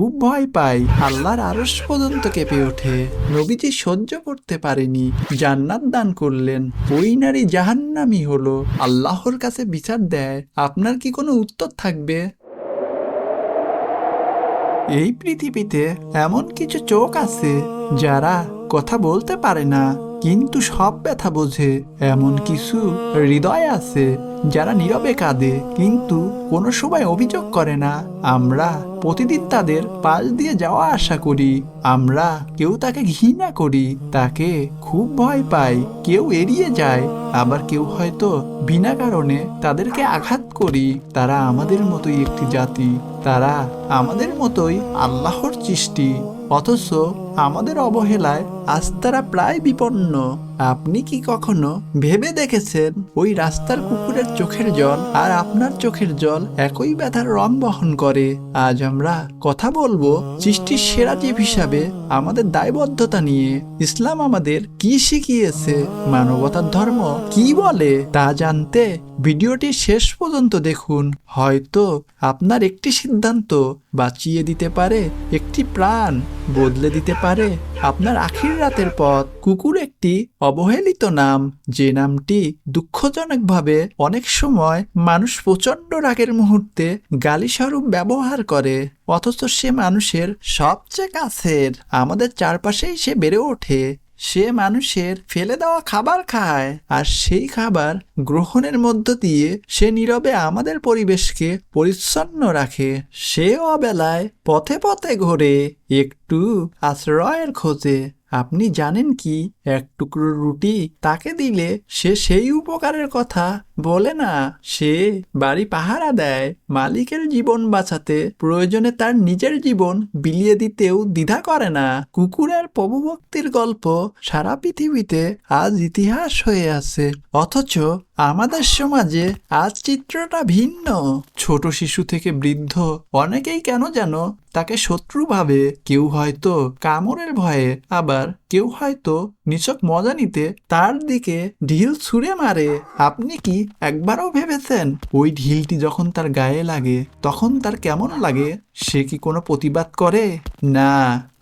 খুব ভয় পায়। আল্লাহর আরস পর্যন্ত কেঁপে ওঠে। নবীজি সহ্য করতে পারেনি। জান্নাত দান করলেন। ওই নারী জাহান্নামি হলো। আল্লাহর কাছে বিচার দেয়। আপনার কি কোনো উত্তর থাকবে? এই পৃথিবীতে এমন কিছু চোখ আছে, যারা কথা বলতে পারে না, কিন্তু সব ব্যথা বোঝে। এমন কিছু হৃদয় আছে যারা নীরবে কাঁদে, কিন্তু কোনো সময় অভিযোগ করে না, আমরা প্রতিদিন তাদের পাশ দিয়ে যাওয়া আশা করি। আমরা কেউ তাকে ঘৃণা করি, তাকে খুব ভয় পাই। কেউ এড়িয়ে যায়, আবার কেউ হয়তো বিনা কারণে তাদেরকে আঘাত করি। তারা আমাদের মতোই একটি জাতি। তারা আমাদের মতোই আল্লাহর সৃষ্টি, অথচ আমাদের অবহেলায় আজ তারা প্রায় বিপন্ন। আপনি কি কখনো ভেবে দেখেছেন ওই রাস্তার কুকুরের চোখের জল আর আপনার চোখের জল একই ব্যথার রং বহন করে? আজ আমরা কথা বলব সৃষ্টির সেরা জীব হিসাবে আমাদের দায়বদ্ধতা নিয়ে। ইসলাম আমাদের কি শিখিয়েছে? মানবতার ধর্ম কি বলে? তা জানতে ভিডিওটি শেষ পর্যন্ত দেখুন। হয়তো আপনার একটি সিদ্ধান্ত বাঁচিয়ে দিতে পারে, একটি প্রাণ বদলে দিতে পারে। আপনার আখির রাতের পথ, কুকুর একটি অবহেলিত নাম, যে নামটি দুঃখজনকভাবে অনেক সময় মানুষ প্রচণ্ড রাগের মুহূর্তে গালিস্বরূপ ব্যবহার করে, অথচ সে মানুষের সবচেয়ে কাছের, আমাদের চারপাশেই সে বেড়ে ওঠে। সে মানুষের ফেলে দেওয়া খাবার খায় আর সেই খাবার গ্রহণের মধ্য দিয়ে সে নীরবে আমাদের পরিবেশকে পরিচ্ছন্ন রাখে। সে অবেলায় পথে পথে ঘোরে। একটু আশ্রয়ের খোঁজে। আপনি জানেন কি, এক টুকরো রুটি তাকে দিলে সে সেই উপকারের কথা বলে না। সে বাড়ি পাহারা দেয়, মালিকের জীবন বাঁচাতে, প্রয়োজনে তার নিজের জীবন বিলিয়ে দিতেও দ্বিধা করে না। কুকুরের প্রভুভক্তির গল্প সারা পৃথিবীতে আজ ইতিহাস হয়ে আছে। অথচ আমাদের সমাজে আজ চিত্রটা ভিন্ন। ছোট শিশু থেকে বৃদ্ধ অনেকেই কেন যেন তাকে শত্রু ভাবে কেউ হয়তো কামড়ের ভয়ে আবার কেউ হয়তো নিছক মজা নিতে তার দিকে ঢিল ছুঁড়ে মারে। আপনি কি একবারও ভেবেছেন ওই ঢিলটি যখন তার গায়ে লাগে, তখন তার কেমন লাগে? সে কি কোনো প্রতিবাদ করে? না,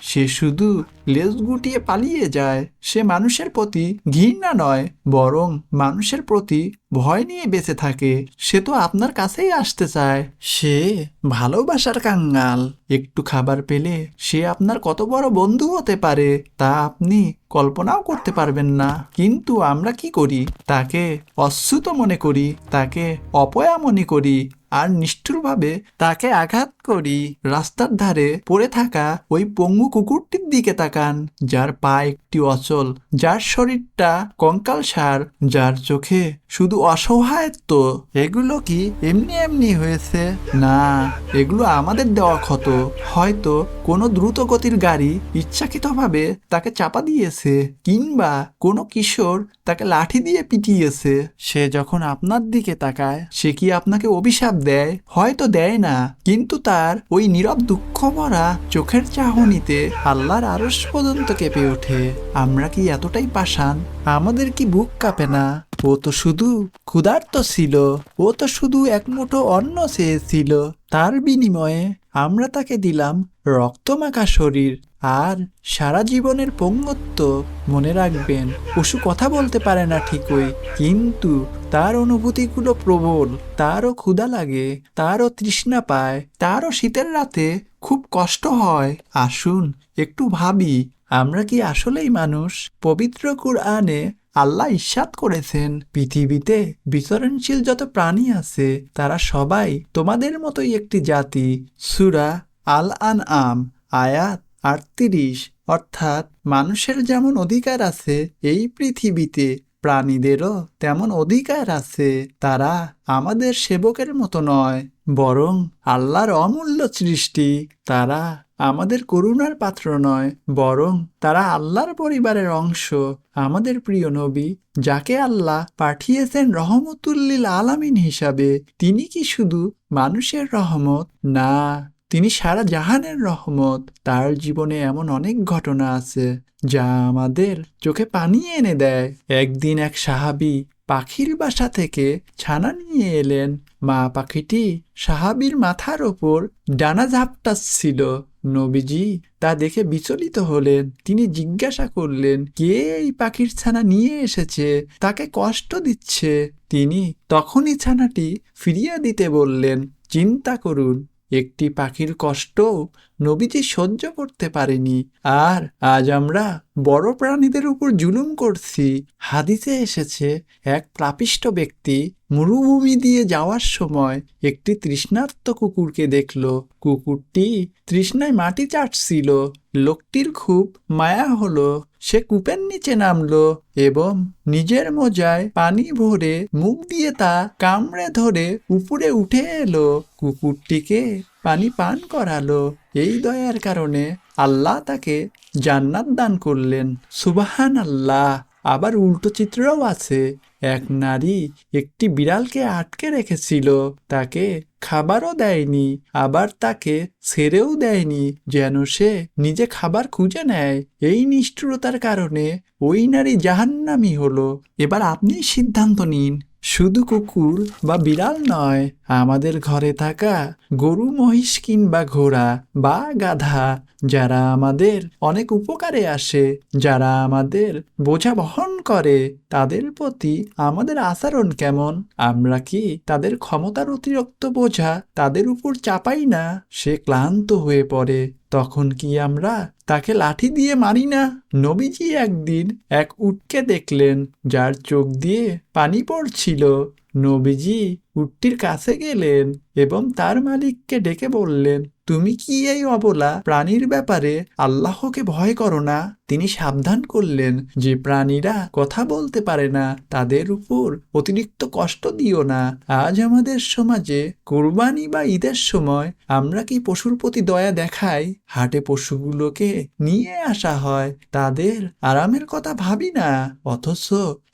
সে শুধু লেজ গুটিয়ে পালিয়ে যায়। সে মানুষের প্রতি ঘৃণা নয়, বরং মানুষের প্রতি ভয় নিয়ে বেঁচে থাকে। সে তো আপনার কাছেই আসতে চায়। সে ভালোবাসার কাঙ্গাল। একটু খাবার পেলে সে আপনার কত বড় বন্ধু হতে পারে, তা আপনি কল্পনাও করতে পারবেন না। কিন্তু আমরা কি করি? তাকে অশ্রুত মনে করি, তাকে অপয়া মনে করি। আর নিষ্ঠুরভাবে তাকে আঘাত করি। রাস্তার ধারে পড়ে থাকা ওই পঙ্গু কুকুরটির দিকে তাকান, যার পা একটি অচল, যার শরীরটা কঙ্কাল সার, যার চোখে শুধু অসহায়ত্ব। এগুলো কি এমনি এমনি হয়েছে? না, এগুলো আমাদের দেওয়া ক্ষত। হয়তো কোনো দ্রুতগতির গাড়ি ইচ্ছাকৃতভাবে তাকে চাপা দিয়েছে, কিংবা কোনো কিশোর তাকে লাঠি দিয়ে পিটিয়েছে। সে যখন আপনার দিকে তাকায়, সে কি আপনাকে অভিশাপ দেয়, হয়তো দেয় না। কিন্তু তার ওই নীরব দুঃখ ভরা চোখের চাহনিতে আল্লাহর আরস পর্যন্ত কেঁপে ওঠে। আমরা কি এতটাই পাষাণ? আমাদের কি বুক কাঁপে না? ও তো শুধু ক্ষুধার্ত ছিল। ও তো শুধু এক মুঠো অন্ন চেয়েছিল। তার বিনিময়ে আমরা তাকে দিলাম রক্তমাখা শরীর। আর সারা জীবনের পঙ্গত্ব মনে রাখবেন, পশু কথা বলতে পারে না ঠিকই, কিন্তু তার অনুভূতিগুলো প্রবল, তারও ক্ষুধা লাগে, তারও তৃষ্ণা পায়, তারও শীতের রাতে খুব কষ্ট হয়। আসুন, একটু ভাবি, আমরা কি আসলেই মানুষ? পবিত্র কুরআনে আল্লাহ ইস্বাদ করেছেন, পৃথিবীতে বিচরণশীল যত প্রাণী আছে, তারা সবাই তোমাদের মতোই একটি জাতি। সুরা আল আন আম আয়াত আটত্রিশ, অর্থাৎ মানুষের যেমন অধিকার আছে, এই পৃথিবীতে প্রাণীদেরও তেমন অধিকার আছে। তারা আমাদের সেবকের মতো নয়, বরং আল্লাহর অমূল্য সৃষ্টি। তারা আমাদের করুণার পাত্র নয়, বরং তারা আল্লাহর পরিবারের অংশ। আমাদের প্রিয় নবী, যাকে আল্লাহ পাঠিয়েছেন রহমতুল্লিল আলামিন হিসাবে, তিনি কি শুধু মানুষের রহমত? না তিনি সারা জাহানের রহমত। তার জীবনে এমন অনেক ঘটনা আছে, যা আমাদের চোখে পানি এনে দেয়। একদিন এক সাহাবি পাখির বাসা থেকে ছানা নিয়ে এলেন। মা পাখিটি সাহাবির মাথার ওপর ডানা ঝাপটাচ্ছিল। নবীজি তা দেখে বিচলিত হলেন। তিনি জিজ্ঞাসা করলেন, কে এই পাখির ছানা নিয়ে এসেছে? তাকে কষ্ট দিচ্ছে? তিনি তখনই ছানাটি ফিরিয়ে দিতে বললেন, চিন্তা করুন একটি পাখির কষ্ট নবীজি সহ্য করতে পারেনি। আর আজ আমরা বড় প্রাণীদের উপর জুলুম করছি। হাদিসে এসেছে, এক প্রাপিষ্ট ব্যক্তি মরুভূমি দিয়ে যাওয়ার সময় একটি তৃষ্ণার্ত কুকুরকে দেখল। কুকুরটি তৃষ্ণায় মাটি চাটছিল। লোকটির খুব মায়া হলো। সে কূপের নিচে নামলো এবং নিজের মোজায় পানি ভরে মুখ দিয়ে তা কামড়ে ধরে উপরে উঠে এলো। কুকুরটিকে পানি পান করালো। এই দয়ার কারণে আল্লাহ তাকে জান্নাত দান করলেন। সুবাহান আল্লাহ আবার উল্টো চিত্রও আছে। এক নারী একটি বিড়ালকে আটকে রেখেছিল। তাকে খাবারও দেয়নি, আবার তাকে ছেড়েও দেয়নি, যেন সে নিজে খাবার খুঁজে নেয়। এই নিষ্ঠুরতার কারণে ওই নারী জাহান্নামি হলো। এবার আপনি সিদ্ধান্ত নিন শুধু কুকুর বা বিড়াল নয়, আমাদের ঘরে থাকা গরু, মহিষ কিংবা ঘোড়া বা গাধা, যারা আমাদের অনেক উপকারে আসে, যারা আমাদের বোঝা বহন করে, তাদের প্রতি আমাদের আচরণ কেমন? আমরা কি তাদের ক্ষমতার অতিরিক্ত বোঝা তাদের উপর চাপাই না? সে ক্লান্ত হয়ে পড়ে, তখন কি আমরা তাকে লাঠি দিয়ে মারি না। নবীজি একদিন এক উটকে দেখলেন, যার চোখ দিয়ে পানি পড়ছিল। নবীজি উটটির কাছে গেলেন এবং তার মালিককে ডেকে বললেন তুমি কি এই অবলা প্রাণীর ব্যাপারে আল্লাহকে ভয় করো না? তিনি সাবধান করলেন যে প্রাণীরা কথা বলতে পারে না, তাদের উপর অতিরিক্ত কষ্ট দিও না। আজ আমাদের সমাজে কোরবানি বা ঈদের সময় আমরা কি পশুর প্রতি দয়া দেখাই? হাটে পশুগুলোকে নিয়ে আসা হয়, তাদের আরামের কথা ভাবি না, অথচ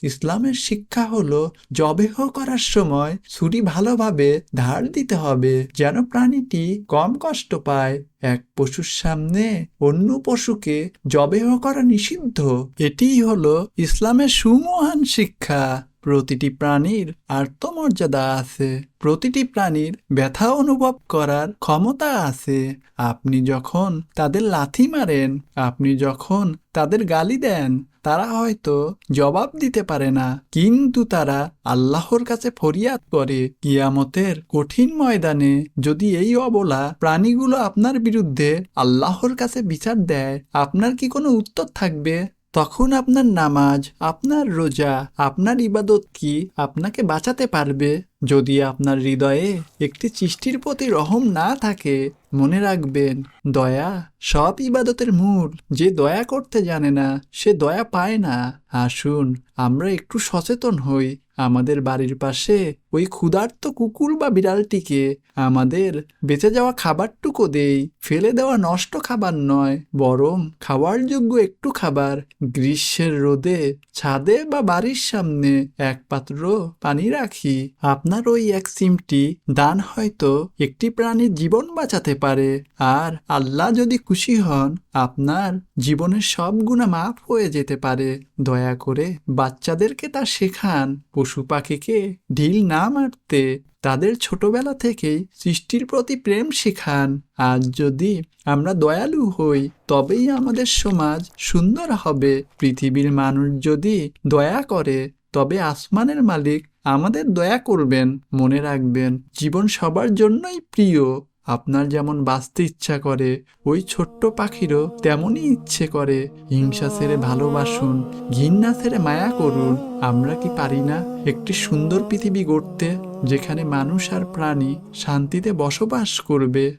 ইসলামের শিক্ষা হলো জবেহ করার সময় ছুরি ভালোভাবে ধার দিতে হবে, যেন প্রাণীটি কম কষ্ট পায়। এক পশুর সামনে অন্য পশুকে জবেহ করা নিষিদ্ধ, এটিই হলো ইসলামের সুমহান শিক্ষা। প্রতিটি প্রাণীর আত্মমর্যাদা আছে। প্রতিটি প্রাণীর ব্যথা অনুভব করার ক্ষমতা আছে। আপনি যখন তাদের লাথি মারেন, আপনি যখন তাদের গালি দেন, তারা হয়তো জবাব দিতে পারে না। কিন্তু তারা আল্লাহর কাছে ফরিয়াদ করে কিয়ামতের কঠিন ময়দানে। যদি এই অবলা প্রাণীগুলো আপনার বিরুদ্ধে আল্লাহর কাছে বিচার দেয়, আপনার কি কোনো উত্তর থাকবে? তখন আপনার নামাজ, আপনার রোজা, আপনার ইবাদত কি আপনাকে বাঁচাতে পারবে? যদি আপনার হৃদয়ে একটি চিষ্টির প্রতি রহম না থাকে, মনে রাখবেন, দয়া সব ইবাদতের মূল। যে দয়া করতে জানে না, সে দয়া পায় না। আসুন, আমরা একটু সচেতন হই। আমাদের বাড়ির পাশে ওই ক্ষুধার্ত কুকুর বা বিড়ালটিকে আমাদের বেঁচে যাওয়া খাবারটুকু দেই, ফেলে দেওয়া নষ্ট খাবার নয়, বরং খাওয়ার যোগ্য একটু খাবার, গ্রীষ্মের রোদে ছাদে বা বাড়ির সামনে এক পাত্র পানি রাখি। আপনার ওই এক সিমটি দান হয়তো একটি প্রাণীর জীবন বাঁচাতে পারে, আর আল্লাহ যদি খুশি হন, আপনার জীবনের সব গুণা মাফ হয়ে যেতে পারে। দয়া করে বাচ্চাদেরকে তা শেখান, পশু পাখিকে ঢিল না মারতে তাদের ছোটবেলা থেকেই সৃষ্টির প্রতি প্রেম শেখান। আর যদি আমরা দয়ালু হই, তবেই আমাদের সমাজ সুন্দর হবে। পৃথিবীর মানুষ যদি দয়া করে, তবে আসমানের মালিক আমাদের দয়া করবেন। মনে রাখবেন, জীবন সবার জন্যই প্রিয়। আপনার যেমন বাঁচতে ইচ্ছা করে, ওই ছোট্ট পাখিরও তেমনই ইচ্ছে করে। হিংসা ছেড়ে ভালোবাসুন, ঘৃণা ছেড়ে মায়া করুন। আমরা কি পারি না একটি সুন্দর পৃথিবী গড়তে, যেখানে মানুষ আর প্রাণী শান্তিতে বসবাস করবে?